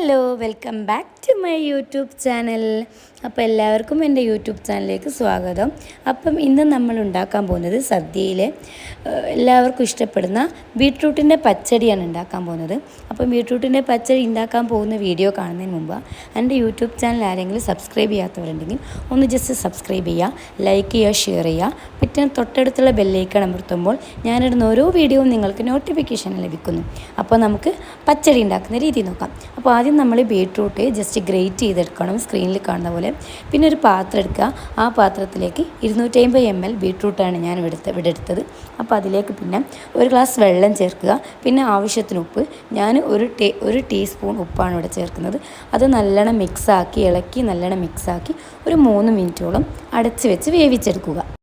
Hello welcome back to my YouTube channel. അപ്പോൾ എല്ലാവർക്കും എന്റെ യൂട്യൂബ് ചാനലിലേക്ക് സ്വാഗതം. അപ്പം ഇന്ന് നമ്മൾ ഉണ്ടാക്കാൻ പോകുന്നത് സദ്യയിൽ എല്ലാവർക്കും ഇഷ്ടപ്പെടുന്ന ബീട്രൂട്ടിന്റെ പച്ചടിയാണ് ഉണ്ടാക്കാൻ പോകുന്നത്. അപ്പം ബീട്രൂട്ടിന്റെ പച്ചടി ഉണ്ടാക്കാൻ പോകുന്ന വീഡിയോ കാണുന്നതിന് മുമ്പ് എന്റെ യൂട്യൂബ് ചാനൽ ആരെങ്കിലും സബ്സ്ക്രൈബ് ചെയ്യാത്തവരുണ്ടെങ്കിൽ ഒന്ന് ജസ്റ്റ് സബ്സ്ക്രൈബ് ചെയ്യുക ലൈക്ക് ചെയ്യുക ഷെയർ ചെയ്യുക. പിന്നെ തൊട്ടടുത്തുള്ള ബെല്ലൈക്കൺ അമർത്തുമ്പോൾ ഞാനിടുന്ന ഓരോ വീഡിയോയും നിങ്ങൾക്ക് നോട്ടിഫിക്കേഷൻ ലഭിക്കുന്നു. അപ്പോൾ നമുക്ക് പച്ചടി ഉണ്ടാക്കുന്ന രീതി നോക്കാം. അപ്പോൾ ആദ്യം നമ്മൾ ബീട്രൂട്ട് ജസ്റ്റ് ഗ്രേറ്റ് ചെയ്തെടുക്കണം സ്ക്രീനിൽ കാണുന്ന പോലെ. പിന്നെ ഒരു പാത്രം എടുക്കുക. ആ പാത്രത്തിലേക്ക് ഇരുന്നൂറ്റമ്പത് എം എൽ ബീട്രൂട്ടാണ് ഞാൻ ഇവിടുത്തെ ഇവിടെ എടുത്തത്. അപ്പോൾ അതിലേക്ക് പിന്നെ ഒരു ഗ്ലാസ് വെള്ളം ചേർക്കുക. പിന്നെ ആവശ്യത്തിന് ഉപ്പ്. ഞാൻ ഒരു ടീ ഒരു ടീസ്പൂൺ ഉപ്പാണ് ഇവിടെ ചേർക്കുന്നത്. അത് നല്ലോണം മിക്സാക്കി ഇളക്കി നല്ലോണം മിക്സാക്കി ഒരു മൂന്ന് മിനിറ്റോളം അടച്ച് വെച്ച് വേവിച്ചെടുക്കുക.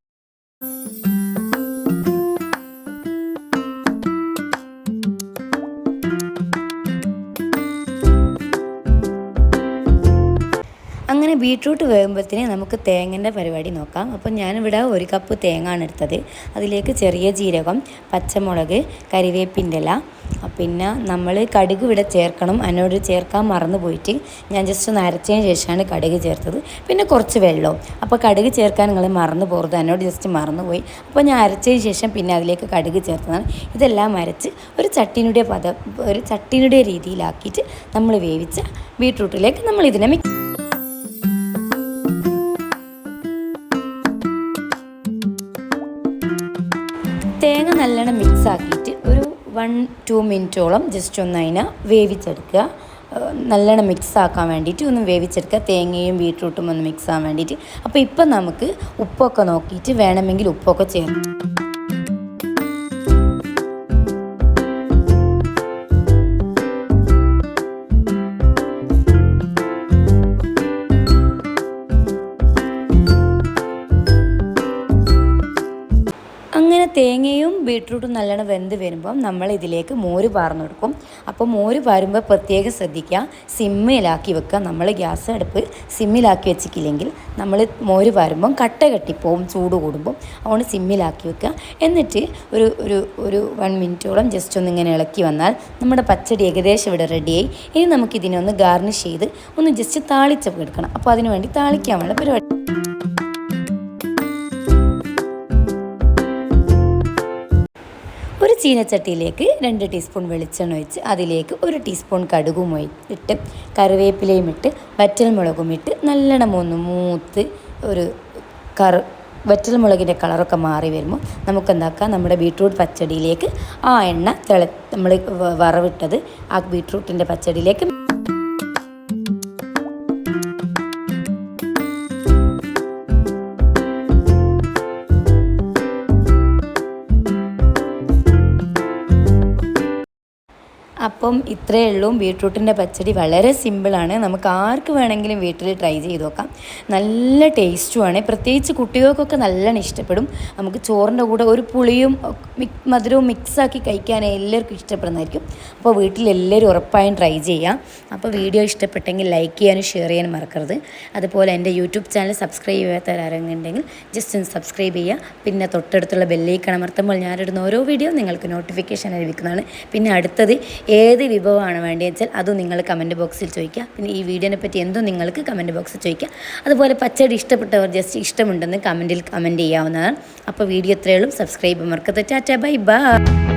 അങ്ങനെ ബീട്രൂട്ട് വേകുമ്പോഴത്തേന് നമുക്ക് തേങ്ങന്റെ പരിപാടി നോക്കാം. അപ്പം ഞാനിവിടെ ഒരു കപ്പ് തേങ്ങ ആണ് എടുത്തത്. അതിലേക്ക് ചെറിയ ജീരകം പച്ചമുളക് കരിവേപ്പിന്റെ ഇല പിന്നെ നമ്മൾ കടുക് ഇവിടെ ചേർക്കണം. അതിനോട് ചേർക്കാൻ മറന്നു പോയിട്ട് ഞാൻ ജസ്റ്റ് ഒന്ന് അരച്ചതിന് ശേഷമാണ് കടുക് ചേർത്തത്. പിന്നെ കുറച്ച് വെള്ളവും. അപ്പോൾ കടുക് ചേർക്കാൻ നിങ്ങൾ മറന്നു പോകരുത്. എന്നോട് ജസ്റ്റ് മറന്നുപോയി അപ്പോൾ ഞാൻ അരച്ചതിന് ശേഷം പിന്നെ അതിലേക്ക് കടുക് ചേർത്തതാണ്. ഇതെല്ലാം അരച്ച് ഒരു ചട്ടിനുടെ പദ ഒരു ചട്ടിനുടെ രീതിയിലാക്കിയിട്ട് നമ്മൾ വേവിച്ച ബീട്രൂട്ടിലേക്ക് നമ്മൾ ഇതിനെ മിക്സ് തേങ്ങ നല്ലോണം മിക്സ് ആക്കിയിട്ട് ഒരു വൺ ടു മിനിറ്റോളം ജസ്റ്റ് ഒന്ന് അതിനെ വേവിച്ചെടുക്കുക. നല്ലോണം മിക്സ് ആക്കാൻ വേണ്ടിയിട്ട് ഒന്ന് വേവിച്ചെടുക്കുക. തേങ്ങയും ബീട്രൂട്ടും ഒന്ന് മിക്സ് ആകാൻ വേണ്ടിയിട്ട്. അപ്പോൾ ഇപ്പം നമുക്ക് ഉപ്പൊക്കെ നോക്കിയിട്ട് വേണമെങ്കിൽ ഉപ്പൊക്കെ ചേർക്കാം. അങ്ങനെ തേങ്ങയും ബീട്രൂട്ടും നല്ലോണം വെന്ത് വരുമ്പം നമ്മൾ ഇതിലേക്ക് മോര് പാർന്നു കൊടുക്കും അപ്പോൾ മോര് പാരുമ്പോൾ പ്രത്യേകം ശ്രദ്ധിക്കുക. സിമ്മിലാക്കി വെക്കുക. നമ്മൾ ഗ്യാസ് അടുപ്പ് സിമ്മിലാക്കി വെച്ചിട്ടില്ലെങ്കിൽ നമ്മൾ മോര് പാരുമ്പം കട്ട കെട്ടിപ്പോവും ചൂട് കൂടുമ്പം. അതുകൊണ്ട് സിമ്മിലാക്കി വെക്കുക. എന്നിട്ട് ഒരു ഒരു ഒരു വൺ മിനിറ്റോളം ജസ്റ്റ് ഒന്ന് ഇങ്ങനെ ഇളക്കി വന്നാൽ നമ്മുടെ പച്ചടി ഏകദേശം ഇവിടെ റെഡിയായി ഇനി നമുക്കിതിനെ ഒന്ന് ഗാർണിഷ് ചെയ്ത് ഒന്ന് ജസ്റ്റ് താളിച്ച് എടുക്കണം അപ്പോൾ അതിനുവേണ്ടി താളിക്കാനുള്ള പരിപാടി. ചീനച്ചട്ടിയിലേക്ക് രണ്ട് ടീസ്പൂൺ വെളിച്ചെണ്ണ ഒഴിച്ച് അതിലേക്ക് ഒരു ടീസ്പൂൺ കടുകും ഇട്ട് കറിവേപ്പിലയും ഇട്ട് വറ്റൽമുളകും ഇട്ട് നല്ലോണം ഒന്ന് മൂത്ത് ഒരു കറു വറ്റൽമുളകിന്റെ കളറൊക്കെ മാറി വരുമ്പോൾ നമുക്ക് എന്താക്കാം നമ്മുടെ ബീട്രൂട്ട് പച്ചടിയിലേക്ക് ആ എണ്ണ തിള നമ്മൾ വറവിട്ടത് ആ ബീട്രൂട്ടിന്റെ പച്ചടിയിലേക്ക് അപ്പം ഇത്രയേ ഉള്ളൂ. ബീട്രൂട്ടിന്റെ പച്ചടി വളരെ സിമ്പിളാണ്. നമുക്ക് ആർക്ക് വേണമെങ്കിലും വീട്ടിൽ ട്രൈ ചെയ്ത് നോക്കാം. നല്ല ടേസ്റ്റുമാണ്. പ്രത്യേകിച്ച് കുട്ടികൾക്കൊക്കെ നല്ലോണം ഇഷ്ടപ്പെടും. നമുക്ക് ചോറിന്റെ കൂടെ ഒരു പുളിയും മധുരവും മിക്സാക്കി കഴിക്കാൻ എല്ലാവർക്കും ഇഷ്ടപ്പെടുന്നതായിരിക്കും. അപ്പോൾ വീട്ടിലെല്ലാവരും ഉറപ്പായും ട്രൈ ചെയ്യാം. അപ്പോൾ വീഡിയോ ഇഷ്ടപ്പെട്ടെങ്കിൽ ലൈക്ക് ചെയ്യാനും ഷെയർ ചെയ്യാനും മറക്കരുത്. അതുപോലെ എന്റെ യൂട്യൂബ് ചാനൽ സബ്സ്ക്രൈബ് ചെയ്യാത്ത ആരെങ്കിലും ജസ്റ്റ് ഒന്ന് സബ്സ്ക്രൈബ് ചെയ്യുക. പിന്നെ തൊട്ടടുത്തുള്ള ബെല്ലേക്ക് അമർത്തുമ്പോൾ ഞാനിടുന്ന ഓരോ വീഡിയോ നിങ്ങൾക്ക് നോട്ടിഫിക്കേഷൻ ലഭിക്കുന്നതാണ്. പിന്നെ അടുത്തത് ഏത് വിഭവമാണ് വേണ്ടതെന്ന് വെച്ചാൽ അതും നിങ്ങൾ കമന്റ് ബോക്സിൽ ചോദിക്കുക. പിന്നെ ഈ വീഡിയോനെ പറ്റി എന്തും നിങ്ങൾക്ക് കമന്റ് ബോക്സിൽ ചോദിക്കുക. അതുപോലെ പച്ചടി ഇഷ്ടപ്പെട്ടവർ ജസ്റ്റ് ഇഷ്ടമുണ്ടെന്ന് കമന്റിൽ കമന്റ് ചെയ്യാവുന്നതാണ്. അപ്പോൾ വീഡിയോ ഇത്രയുള്ളൂ സബ്സ്ക്രൈബ് മറക്കത്തെ ടാറ്റ ബൈ ബൈ